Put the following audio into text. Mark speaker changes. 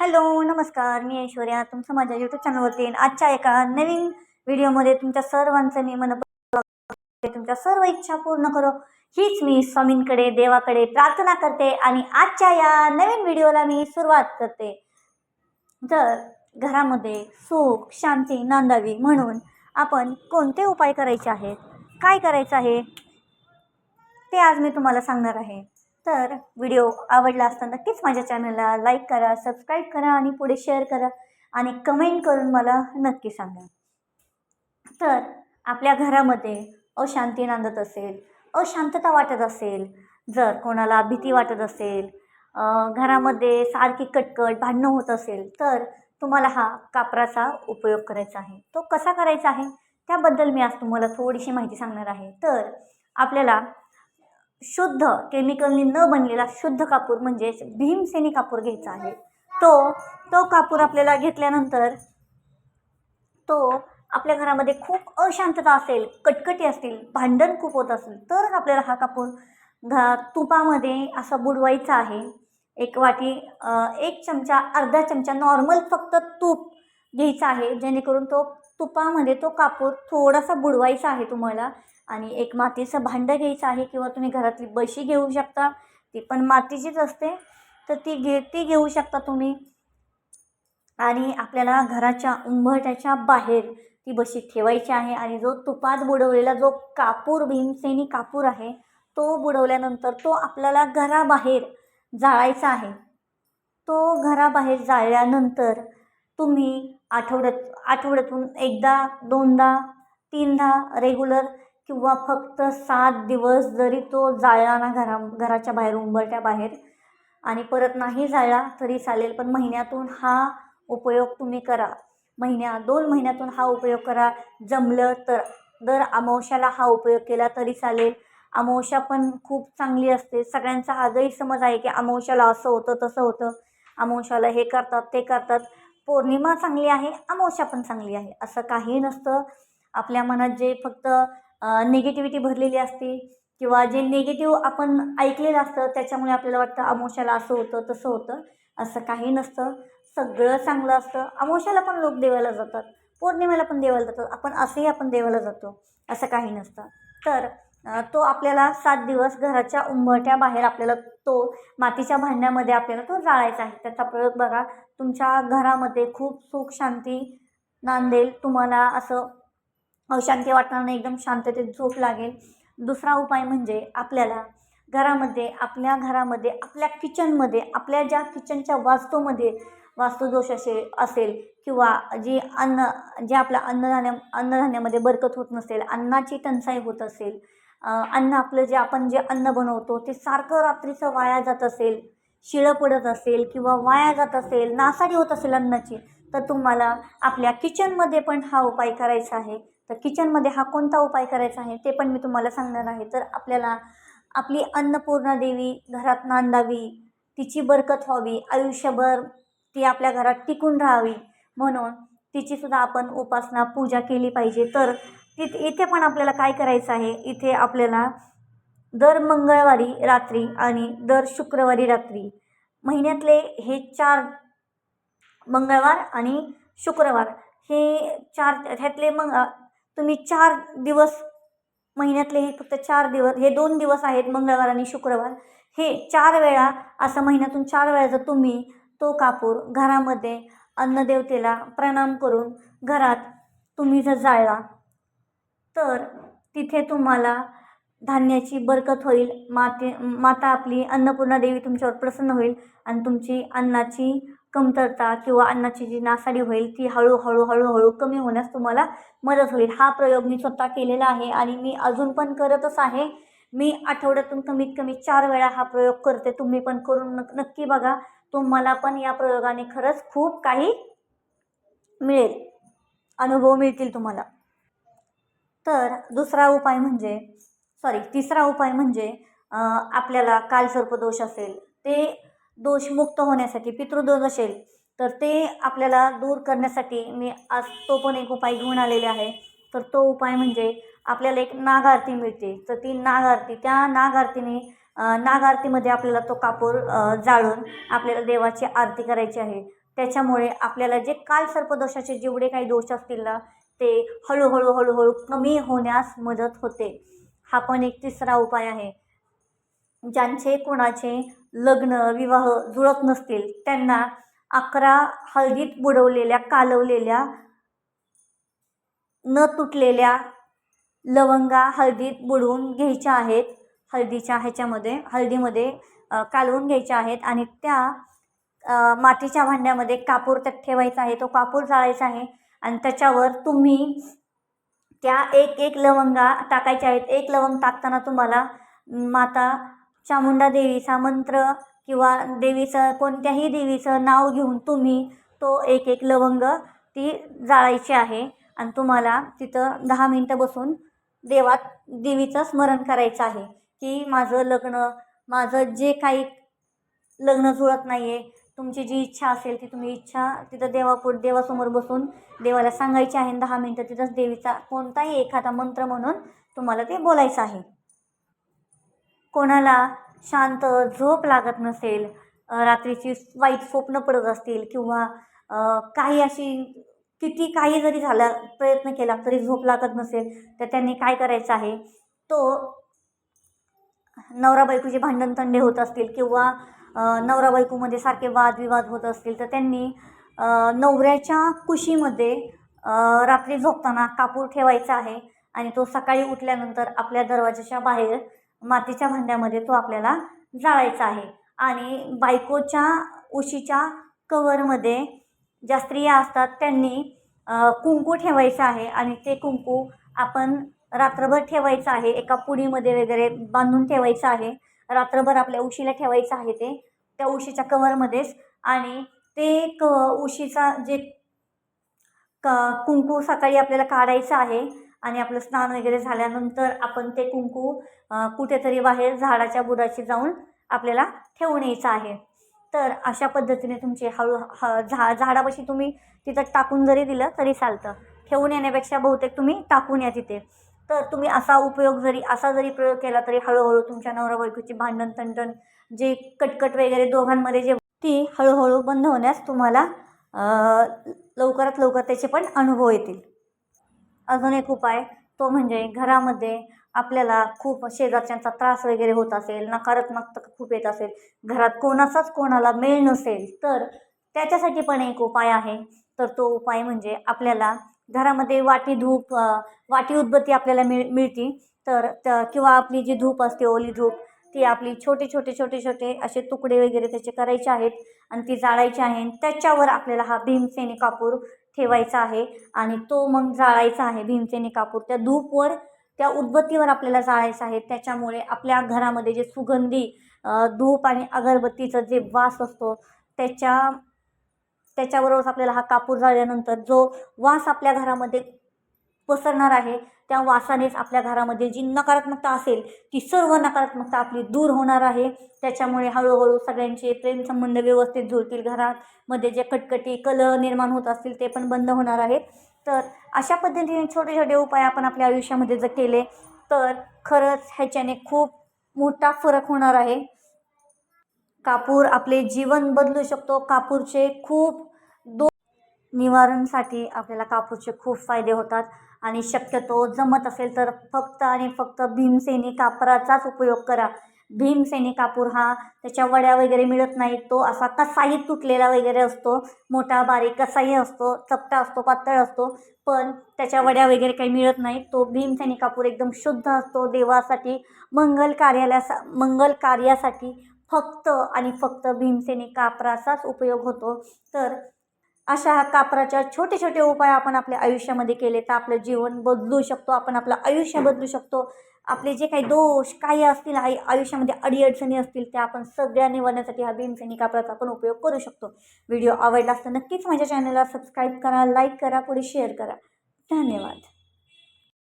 Speaker 1: Hello नमस्कार. मी ऐश्वर्या. तुमचं माझ्या यूट्यूब चॅनलवरती आजच्या एका नवीन व्हिडिओमध्ये तुमच्या सर्वांचं मी मन तुमच्या सर्व इच्छा पूर्ण करो. हीच मी स्वामींकडे देवाकडे प्रार्थना करते आणि आजच्या या नवीन व्हिडिओला मी सुरुवात करते. जर घरामध्ये सुख शांती नांदावी म्हणून आपण कोणते उपाय करायचे आहेत? काय करायचं आहे? ते आज मी तुम्हाला सांगणार आहे. तर व्हिडिओ आवडला असता नक्कीच माझ्या चॅनलला लाईक करा सबस्क्राईब करा आणि पुढे शेअर करा आणि कमेंट करून मला नक्की सांगा. तर आपल्या घरामध्ये अशांती नांदत असेल अशांतता वाटत असेल जर कोणाला भीती वाटत असेल घरामध्ये सारखी कटकट भांडणं होत असेल तर तुम्हाला हा कापराचा उपयोग करायचा आहे. तो कसा करायचा आहे? त्याबद्दल मी आज तुम्हाला थोडीशी माहिती सांगणार आहे. तर आपल्याला शुद्ध केमिकलनी न बनलेला शुद्ध कापूर म्हणजेच भीमसेनी कापूर घ्यायचा आहे. तो तो कापूर आपल्याला घेतल्यानंतर तो आपल्या घरामध्ये खूप अशांतता असेल कटकटी असतील भांडण खूप होत असेल तर आपल्याला हा कापूर घा तुपामध्ये असा बुडवायचा आहे. एक वाटी एक चमचा अर्धा चमचा नॉर्मल फक्त तूप घ्यायचं आहे जेणेकरून तो तुपामध्ये तो कापूर थोडासा बुडवायचा आहे तुम्हाला. आणि एक मातीचं भांडं घ्यायचं आहे किंवा तुम्ही घरातली बशी घेऊ शकता ती पण मातीचीच असते तर ती घे ती घेऊ शकता तुम्ही. आणि आपल्याला घराच्या उंबरठ्याच्या बाहेर ती बशी ठेवायची आहे आणि जो तुपात बुडवलेला जो कापूर भीमसेनी कापूर आहे तो बुडवल्यानंतर तो आपल्याला घराबाहेर जाळायचा आहे. तो घराबाहेर जाळल्यानंतर तुम्ही आठवड्यात आठवड्यातून एकदा दोनदा तीनदा रेग्युलर किंवा फक्त सात दिवस जरी तो जाळला ना घरा घराच्या बाहेर उंबरट्या बाहेर आणि परत नाही जाळला तरी चालेल पण महिन्यातून हा उपयोग तुम्ही करा. महिन्या दोन महिन्यातून हा उपयोग करा. जमलं तर दर अमावश्याला हा उपयोग केला तरी चालेल. अमावश्या पण खूप चांगली असते. सगळ्यांचा हा गैरसमज आहे की अमावश्याला असं होतं तसं होतं. अमावश्याला हे करतात ते करतात. पौर्णिमा चांगली आहे अमावश्या पण चांगली आहे. असं काही नसतं. आपल्या मनात जे फक्त निगेटिव्हिटी भरलेली असते किंवा जे निगेटिव्ह आपण ऐकलेलं असतं त्याच्यामुळे आपल्याला वाटतं अमोशाला असं होतं तसं होतं असं काही नसतं. सगळं चांगलं असतं. अमोशाला पण लोक देवाला जातात. पौर्णिमेला पण देवाला जातात. आपण असंही आपण देवाला जातो. असं काही नसतं. तर तो आपल्याला सात दिवस घराच्या उंबरठ्या बाहेर आपल्याला तो मातीच्या भांड्यामध्ये आपल्याला तो जाळायचा आहे. त्याचा प्रयोग बघा. तुमच्या घरामध्ये खूप सुख शांती नांदेल तुम्हाला असं अशांती वाटणार नाही एकदम शांततेत झोप लागेल. दुसरा उपाय म्हणजे आपल्याला घरामध्ये आपल्या घरामध्ये आपल्या किचनमध्ये आपल्या ज्या किचनच्या वास्तूमध्ये वास्तुदोष असे असेल किंवा जी अन्न जे आपल्या अन्नधान्या अन्नधान्यामध्ये बरकत होत नसेल अन्नाची टंचाई होत असेल अन्न आपलं जे आपण जे अन्न बनवतो ते सारखं रात्रीचं वाया जात असेल शिळं पडत असेल किंवा वाया जात असेल नासाडी होत असेल अन्नाची तर तुम्हाला आपल्या किचनमध्ये पण हा उपाय करायचा आहे. तर किचनमध्ये हा कोणता उपाय करायचा आहे ते पण मी तुम्हाला सांगणार आहे. तर आपल्याला आपली अन्नपूर्णा देवी घरात नांदावी तिची बरकत व्हावी आयुष्यभर ती आपल्या घरात टिकून राहावी म्हणून तिचीसुद्धा आपण उपासना पूजा केली पाहिजे. तर तिथ इथे पण आपल्याला काय करायचं आहे? इथे आपल्याला दर मंगळवारी रात्री आणि दर शुक्रवारी रात्री महिन्यातले हे चार मंगळवार आणि शुक्रवार हे चार ह्यातले मंग तुम्ही चार दिवस महिन्यातले हे फक्त चार दिवस हे दोन दिवस आहेत मंगळवार आणि शुक्रवार. हे चार वेळा असं महिन्यातून चार वेळा जर तुम्ही तो कापूर घरामध्ये अन्नदेवतेला प्रणाम करून घरात तुम्ही जर जाळला तर तिथे तुम्हाला धान्याची बरकत होईल माते माता आपली अन्नपूर्णा देवी तुमच्यावर प्रसन्न होईल आणि तुमची अन्नाची कमतरता किंवा अन्नाची जी नासाडी होईल ती हळूहळू हळूहळू कमी होण्यास तुम्हाला मदत होईल. हा प्रयोग मी स्वतः केलेला आहे आणि मी अजून पण करतच आहे. मी आठवड्यातून कमीत कमी चार वेळा हा प्रयोग करते. तुम्ही पण करून नक्की बघा. तुम्हाला पण या प्रयोगाने खरंच खूप काही मिळेल. अनुभव मिळतील तुम्हाला. तर दुसरा उपाय म्हणजे सॉरी तिसरा उपाय म्हणजे आपल्याला आपल्याला कालसर्पदोष असेल. ते दोषमुक्त होण्यासाठी पितृदोष असेल तर ते आपल्याला दूर करण्यासाठी मी आज तो पण एक उपाय घेऊन आलेले आहे. तर तो उपाय म्हणजे आपल्याला एक नाग आरती मिळते. तर ती नाग आरती त्या नाग आरतीने नाग आरतीमध्ये आपल्याला तो कापूर जाळून आपल्याला देवाची आरती करायची आहे. त्याच्यामुळे आपल्याला जे काल सर्पदोषाचे जेवढे काही दोष असतील ना ते हळूहळू हळूहळू कमी होण्यास मदत होते. हा पण एक तिसरा उपाय आहे. ज्यांचे कोणाचे लग्न विवाह जुळत नसतील त्यांना अकरा हळदीत बुडवलेल्या कालवलेल्या न तुटलेल्या लवंगा हळदीत बुडवून घ्यायच्या आहेत. हळदीच्या ह्याच्यामध्ये हळदीमध्ये कालवून घ्यायच्या आहेत आणि त्या मातीच्या भांड्यामध्ये कापूर त्यात ठेवायचा आहे तो कापूर जाळायचा आहे आणि त्याच्यावर तुम्ही त्या एक एक लवंगा टाकायच्या आहेत. एक लवंग टाकताना तुम्हाला माता चामुंडा देवीचा मंत्र किंवा देवीचं कोणत्याही देवीचं नाव घेऊन तुम्ही तो एक एक लवंग ती जाळायची आहे आणि तुम्हाला तिथं दहा मिनटं बसून देवात देवीचं स्मरण करायचं आहे की माझं लग्न माझं जे काही लग्न जुळत नाही आहे तुमची जी इच्छा असेल ती तुम्ही इच्छा तिथं देवापुढ देवासमोर बसून देवाला सांगायची आहे आणि दहा मिनटं तिथंच देवीचा कोणताही एखादा मंत्र म्हणून तुम्हाला ते बोलायचं आहे. कोणाला शांत झोप लागत नसेल रात्रीची वाईट स्वप्न पडत असतील किंवा काही अशी किती काही जरी झाला प्रयत्न केला तरी झोप लागत नसेल तर त्यांनी काय करायचं आहे? तो नवरा बायकोचे भांडण तंडे होत असतील किंवा नवरा बायकोमध्ये सारखे वादविवाद होत असतील तर त्यांनी नवऱ्याच्या कुशीमध्ये रात्री झोपताना कापूर ठेवायचा आहे आणि तो सकाळी उठल्यानंतर आपल्या दरवाजाच्या बाहेर मातीच्या भांड्यामध्ये तो आपल्याला जाळायचा आहे. आणि बायकोच्या उशीच्या कवरमध्ये ज्या स्त्रिया असतात त्यांनी कुंकू ठेवायचं आहे आणि ते कुंकू आपण रात्रभर ठेवायचं आहे. एका पुडीमध्ये वगैरे बांधून ठेवायचं आहे. रात्रभर आपल्या उशीला ठेवायचं आहे ते त्या उशीच्या कवरमध्येच. आणि ते क उशीचा जे क कुंकू सकाळी आपल्याला काढायचं आहे आणि आपलं स्नान वगैरे झाल्यानंतर आपण ते कुंकू कुठेतरी बाहेर झाडाच्या बुडाशी जाऊन आपल्याला ठेवून यायचं आहे. तर अशा पद्धतीने तुमचे हळू ह झा झाडापाशी तुम्ही तिथं टाकून जरी दिलं तरी चालतं. ठेवून येण्यापेक्षा बहुतेक तुम्ही टाकून या तिथे. तर तुम्ही असा उपयोग जरी असा जरी प्रयोग केला तरी हळूहळू तुमच्या नवरा बायकोची भांडण तंटण जे कटकट वगैरे दोघांमध्ये जे ती हळूहळू बंद होण्यास तुम्हाला लवकरात लवकर त्याचे पण अनुभव येतील. अजून एक उपाय तो म्हणजे घरामध्ये आपल्याला खूप शेजारच्यांचा त्रास वगैरे होत असेल नकारात्मकता खूप येत असेल घरात कोणाचाच कोणाला मेळ नसेल तर त्याच्यासाठी पण एक उपाय आहे. तर तो उपाय म्हणजे आपल्याला घरामध्ये वाटी धूप वाटी उदबत्ती आपल्याला मिळ मिळते. तर त किंवा आपली जी धूप असते ओली धूप ती आपली छोटे छोटे छोटे छोटे असे तुकडे वगैरे त्याचे करायचे आहेत आणि ती जाळायची आहे त्याच्यावर आपल्याला हा भीमसेनी कापूर ठेवायचा आहे. आणि तो मग जाळायचा आहे भीमसेनी कापूर. त्या धूपवर त्या उदबत्तीवर आपल्याला जाळायचं आहे. त्याच्यामुळे आपल्या घरामध्ये जे सुगंधी धूप आणि अगरबत्तीचा जे वास असतो त्याच्या त्याच्याबरोबरच आपल्याला हा कापूर जाळल्यानंतर जो वास आपल्या घरामध्ये पसरणार आहे त्या वासानेच आपल्या घरामध्ये जी नकारात्मकता असेल ती सर्व नकारात्मकता आपली दूर होणार आहे. त्याच्यामुळे हळूहळू सगळ्यांचे प्रेमसंबंध व्यवस्थित जुळतील घरामध्ये जे कटकटी कलह निर्माण होत असतील ते पण बंद होणार आहेत. तर अशा पद्धतीने छोटे छोटे उपाय आपण आपल्या आयुष्यामध्ये जर केले तर खरंच ह्याच्याने खूप मोठा फरक होणार आहे. कापूर आपले जीवन बदलू शकतो. कापूरचे खूप दो निवारणसाठी आपल्याला कापूरचे खूप फायदे होतात. आणि शक्यतो जमत असेल तर फक्त आणि फक्त भीमसेनी कापराचाच उपयोग करा. भीमसेनी कापूर हा त्याच्या वड्या वगैरे मिळत नाहीत. तो असा कसाही तुटलेला वगैरे असतो. मोठा बारीक कसाही असतो. चपटा असतो पातळ असतो. पण त्याच्या वड्या वगैरे काही मिळत नाहीत. तो भीमसेनी कापूर एकदम शुद्ध असतो. देवासाठी मंगल कार्याला मंगल कार्यासाठी फक्त आणि फक्त भीमसेनी कापराचाच उपयोग होतो. तर अशा कापराच्या छोटे छोटे उपाय आपण आपल्या आयुष्यामध्ये केले तर आपलं जीवन बदलू शकतो. आपण आपलं आयुष्य बदलू शकतो. आपले जे काही दोष काही असतील आई आयुष्यामध्ये अडीअडचणी असतील त्या आपण सगळ्या निवडण्यासाठी हा भीमसेनी कापडाचा आपण उपयोग करू शकतो. व्हिडिओ आवडला असता नक्कीच माझ्या चॅनलला सबस्क्राईब करा लाईक करा पुढे शेअर करा. धन्यवाद.